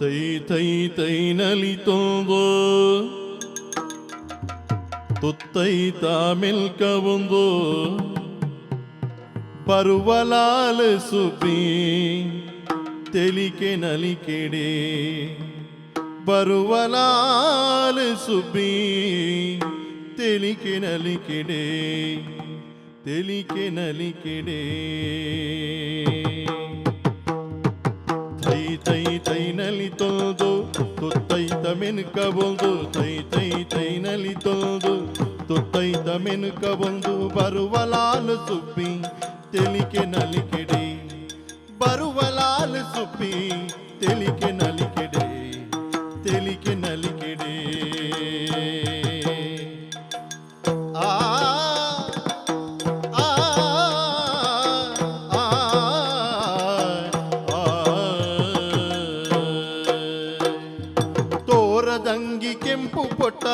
Tei tei tei nali tondo Tuttai tamil kavundo పరువలాల సుపి తెలికే నలికెడే పరువలాల సుపి తెలికే నలికెడే తెలికే నలికెడే ತುತ್ತೈತ ಮೆನುಕ ಬಂದು ತೈ ತೈ ತೈ ನಲಿ ತೊಂದು ತುತ್ತೈತ ಮೆನುಕ ಬಂದು ಬರುವಲಾಲು ಸುಬ್ಬಿ ತೆಲಿಕೆ ನಲಿಕೆಡೆ ಬರುವಲಾಲು ಸುಬ್ಬಿ ತೆಲಿಕೆ ನಲಿಕೆಡೆ ತೆಲಿಕೆ ನಲಿಕೆಡೆ ಕೊಟ್ಟ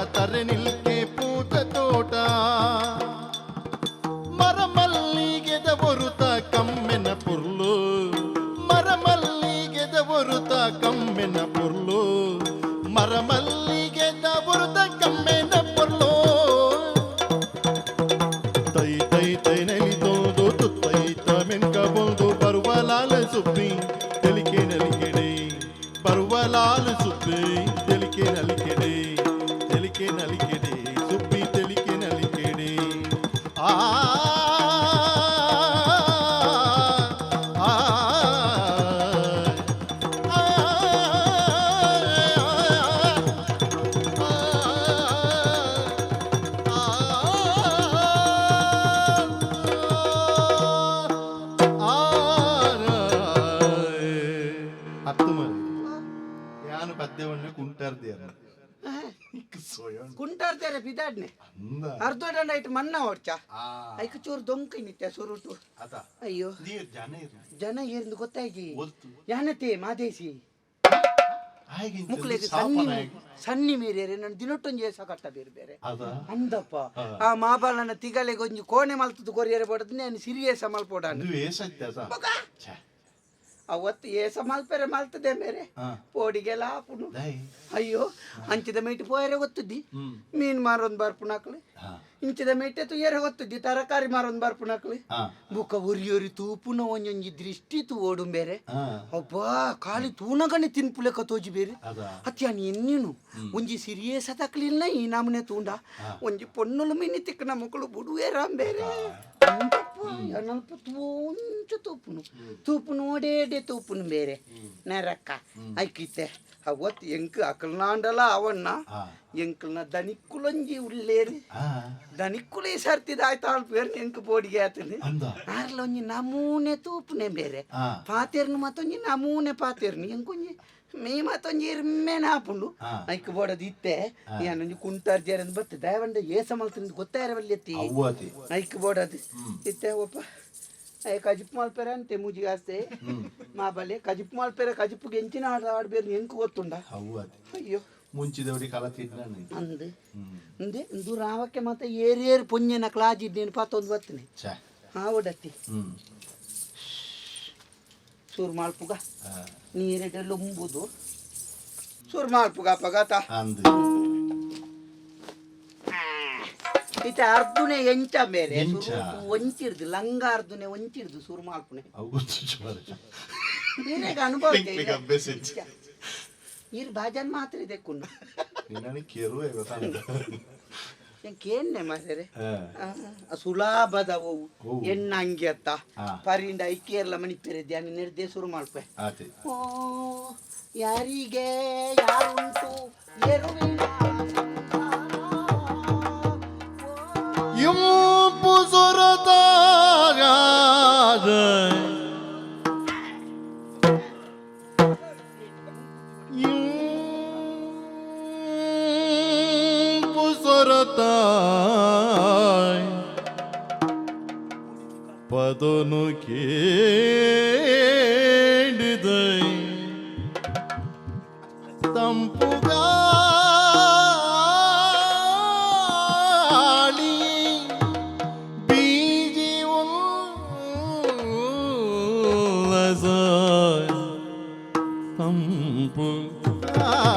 ಪೊಟ್ಟ ತರನಿಲ್ಕೆ ಪದ್ಯವನ್ನ ಕುಂಟಾರ್ದಿಯಲ್ಲ ಸೋಯನ್ ಕುಂಟಾರ್ತಾರೆ ಬಿದಾಡ್ನೆ. ಅರ್ಧ ದಂಡ ಇಟ್ಟು ಮನ್ನ ಹೊಡ್ಚ. ಐಕ ಚೂರು ದೊಂಕ ನಿತ್ಯ ಸುರುಟು ಅಯ್ಯೋ. ಜನ ಇರು ಜನ ಏರ್ದು ಗೊತ್ತಾಗಿ ಯಾನತೆ ಮಾದೇಸಿ ಮುಕ್ಳಿಗೆ ಸನ್ನಿ ಸನ್ನಿ ಮೀರೇರೆ ನಾನು ದಿನೊಟ್ಟೊಂದು ಏಸ ಕಟ್ಟ ಬೇರೆ ಬೇರೆ. ಅದ. ಅಂದಪ್ಪ. ಆ ಮಾಬಾಲನ ತಿಗಲೆಗೆ ಒಂಜಿ ಕೋಣೆ ಮಲ್ತದ್ದು ಕೊರಿಯರೆ ಬಡದ್ ನಾನು ಸಿರಿಯೇಸ ಮಲ್ಪೋಡಾನು. ಅವತ್ತು ಏಸ ಮಲ್ಪೆರೆ ಮಲ್ತದೆ ಮೇರೆ. ಪೋಡಿಗೆಲ್ಲ ಆಪುನು ಅಯ್ಯೋ ಅಂಚಿದ ಮೀಟ್ ಪೋಯರೆ ಗೊತ್ತಿದ್ದಿ? ಮೀನು ಮಾರೊಂದು ಬರ್ಪುನಾಕ್ಲಿ ಹಾ. ಇಂಚಿದ ಮೀಟೆ ತುಯರೆ ಗೊತ್ತಿದ್ದಿ? ತರಕಾರಿ ಮಾರೊಂದು ಬರ್ಪುನಾಕ್ಲಿ ಹಾ. ಉರಿ ಉರಿಯೋರಿ ತೂಪುನ ಒಂಜೊಂಜಿ ದೃಷ್ಟಿ ತು ಓಡು ಬೇರೆ ಅಬ್ಬಾ ಖಾಲಿ ತೂನಗನೆ ತಿನ್ಪುಲೆ ಕತೋಜಿ ಬೇರೆ. ಅದ. ಎನ್ನಿನು? ಒಂಜಿ ಸಿರಿಯೇ ಸತಕ್ಲಿಲ್ಲ ಈ ನಮನೆ ತೂಂಡ. ಒಂಜಿ ಪೊನ್ನುಲು ಮಿನಿ ತಿಕ್ಕನ ಮಕ್ಕಳು ಬುಡುವೆ ರಾಮ್ ಬೇರೆ ನಲ್ಪ ತೂಂಚ ತೂಪುನು. ತೂಪು ನೋಡೇಡೆ ತೂಪುನು ಬೇರೆ. ನರಕ್ಕ ಐಕಿತೆ ಅವತ್ತು ಎಂಕ್ ಅಕಲ್ನಾಂಡಲ ಅವಣ್ಣ ಎಂಕಲ್ನ ದನಿಕ್ಕುಲಂಜಿ ಉಳ್ಳೇರಿ. ದನಿಕ್ಕುಲೇ ಸರ್ತಿದ ಆಯ್ತು ಆಳ್ ಪೇರ್ ಎಂಕ್ ಬೋಡಿಗೆ ಆತನೆ. ಆರ್ಲ ಒಂಜಿ ನಮೂನೆ ತೂಪುನೆ ಬೇರೆ. ಪಾತೆರ್ನು ಮತ್ತೊಂಜಿ ನಮೂನೆ ಪಾತೆರ್ನು ಎಂಕೊಂಜಿ. ಮೀ ಮತ್ತೊಂಜಿ ಇರ್ಮೆ ನಾಪುಂಡು ಹಾ. ಐಕ್ ಬೋಡದ್ ಇತ್ತೆ ಏನೊಂಜಿ ಕುಂಟಾರ್ ಜೇರನ್ ಬತ್ತೆ ದಯವಂಡ ಏಸ ಮಲ್ತಿಂದ ಗೊತ್ತಾಯಿರವಲ್ಲಿ ಎತ್ತಿ ಅವ್ವತಿ ಐಕ್ ಬೋಡದ್ ಇತ್ತೆ ಒಪ್ಪ ಐ ಕಜಿಪ್ ಮಾಲ್ಪೆರ ಅಂತೆ ಮುಜಿ ಆಸ್ತೆ ಮಾ ಬಲೆ ಕಜಿಪ್ ಮಾಲ್ಪೆರ ಕಜಿಪ್ಪುಗೆ ಎಂಚಿನ ಆಡ ಆಡ್ಬೇರು ಎಂಕ್ ಗೊತ್ತುಂಡ ಅವ್ವತಿ ಅಯ್ಯೋ ಮುಂಚಿದವಡಿ ಕಾಲ ತಿನ್ನ ಅಂದ್ ಹ್ಮ್ ಅಂದೆ ಇಂದು ರಾವಕ್ಕೆ ಮತ್ತೆ ಏರೇರು ಪೊಂಜೆನ ಕ್ಲಾಜ್ ಇದ್ದೇನು ಪಾತೊಂದು ಬರ್ತನೆ ಛೆ ಹಾ ಒಡತ್ತಿ ಸೂರು ಮಾಲ್ಪುಗ. ನೀರೆಡೆಲ್ಲ ಉಂಬುದು ಸೂರು ಮಾಲ್ಪುಗ ಪಗತ. ಇತ ಅರ್ಧುನೆ ಎಂಚ ಮೇಲೆ ಎಂಚ? ಒಂಚಿರ್ದು ಲಂಗ ಅರ್ಧುನೆ ಒಂಚಿರ್ದು ಸೂರು ಮಾಲ್ಪುನೆ. ಅನುಭವ ಇರ್ ಭಾಜನ್ ಮಾತ್ರ ಇದೆ ಕುಣ್ಣ. ಕೇನ್ನೆ ಮಾಸರೆ ಹಾ. ಸುಲಾಭದವು. ಓ. ಎಣ್ಣಂಗಿ ಅತ್ತ? ಪರಿಂಡ ಪರಿಂದ ಐಕ್ಯರ್ಲ ಮಣಿಪೆರೆ ಧ್ಯಾನ ನಿರ್ದೇ ಶುರು ಮಾಡ್ಪೆ. ಓ ಯಾರಿಗೆ ಯಾರುಂಟು? ಎರುವಿನ தோரத்தாய் பதனு கேடுதை தம்புகாளி பீஜிவும் தம்புகா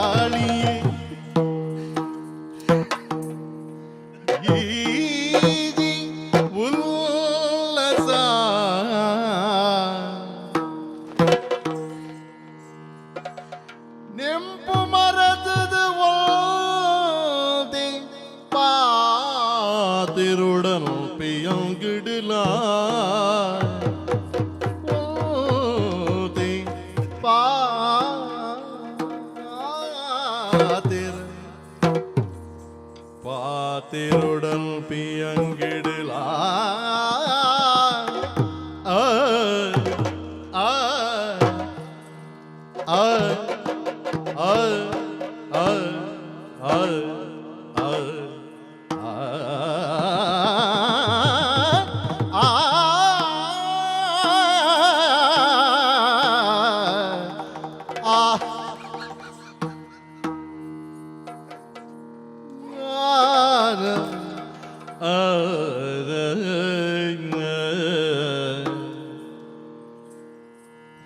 பாத்திர. பாத்திருடன் பியங்கிடு.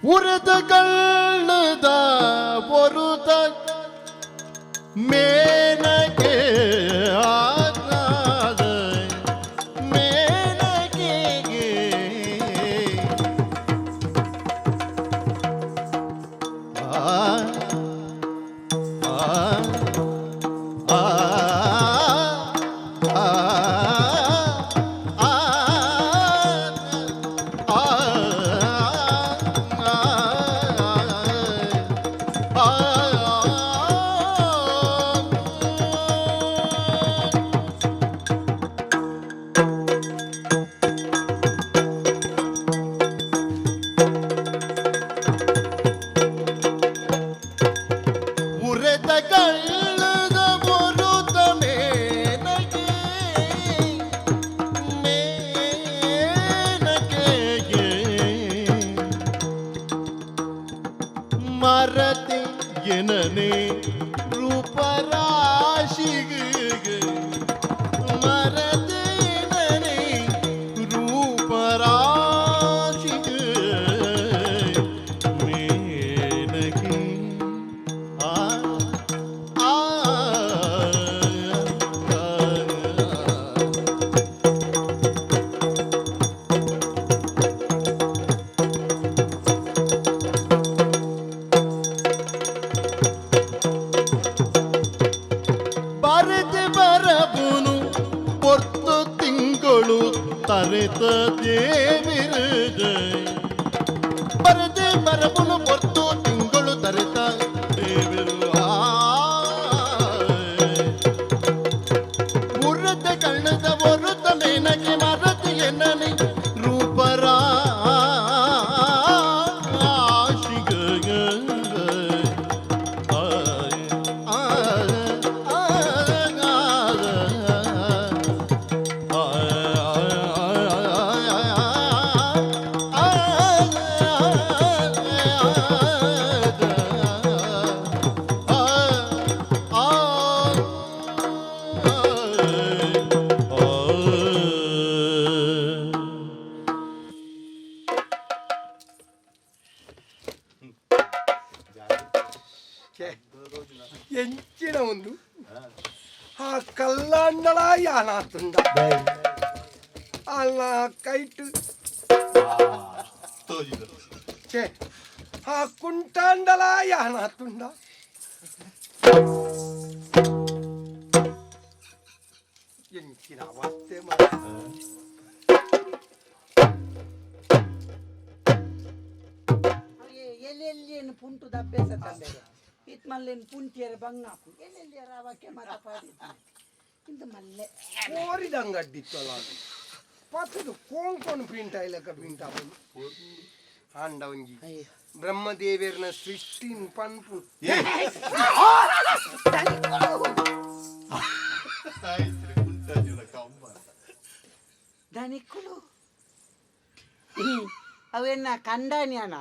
உரதுகள் ಜನನೇ தரித்து தேவிருது மருந்து மரபுல பொத்து ఎంచిన ముందు ఆ కళ్ళండలా యానాతుండ అలా కైట్ చే ఆ కుంటాండలా యానాతుండ ఎంచిన వస్తే మన ಎಲ್ಲಿ ಪುಂಟು ಇತ್ ಮಲ್ಲೇನು ಪುಂಟಿಯರ ಬಂಗಾಕು ಎಲ್ಲೆಲ್ಲಿ ಅವಕ್ಕೆ ಮತ ಪಾಡಿದ್ದೆ ಇಂದ ಮಲ್ಲೆ ಕೋರಿದಂಗೆ ಅಡ್ಡಿತ್ತಲ್ಲ ಅದು ಪತ್ತದು ಕೋಂಕೊಂಡು ಪ್ರಿಂಟ್ ಆಯ್ಲಕ್ಕ ಪ್ರಿಂಟ್ ಆಗೋದು ಆಂಡ ಒಂಜಿ ಅಯ್ಯ ಬ್ರಹ್ಮದೇವಿಯರ್ನ ಸೃಷ್ಟಿನ್ ಪನ್ಪು ಏ ಧನಿಕುಲು ಆಯ್ತು ಕುಂಟಾಜಿನ ಕಂಬ ಧನಿಕುಲು ಅವೆನ್ನ ಕಂಡಾನ್ಯಾನ